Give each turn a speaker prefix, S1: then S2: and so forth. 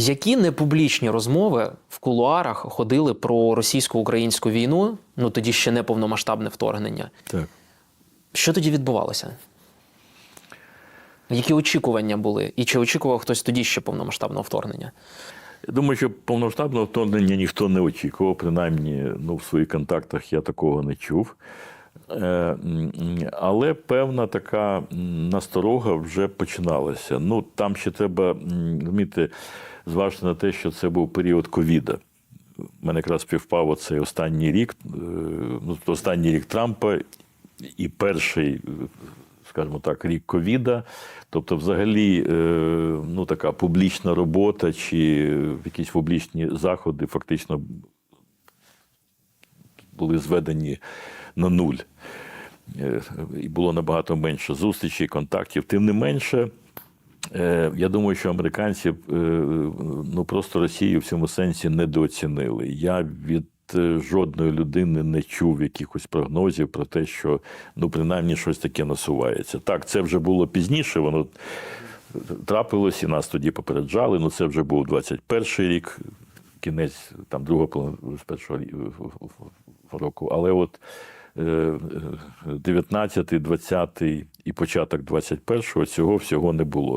S1: Які непублічні розмови в кулуарах ходили про російсько-українську війну? Ну тоді ще не повномасштабне вторгнення.
S2: Так.
S1: Що тоді відбувалося? Які очікування були? І чи очікував хтось тоді ще повномасштабного вторгнення?
S2: Я думаю, що повномасштабного вторгнення ніхто не очікував, принаймні ну, в своїх контактах я такого не чув. Е, Але певна така насторога вже починалася. Ну, там ще треба розуміти, зважити на те, що це був період ковіда. У мене якраз співпав оцей останній рік, е, ну, останній рік Трампа і перший, скажімо так, рік ковіда. Тобто, взагалі, е, ну така публічна робота чи якісь публічні заходи фактично були зведені на нуль. Е, І було набагато менше зустрічей, контактів. Тим не менше, е, я думаю, що американці е, ну, просто Росію в цьому сенсі недооцінили. Я від е, жодної людини не чув якихось прогнозів про те, що ну, принаймні щось таке насувається. Так, це вже було пізніше, воно трапилось і нас тоді попереджали. Ну, це вже був 21 рік, кінець там другого половини з першого року. Але от е, 19, 20 і початок 21-го цього всього не було.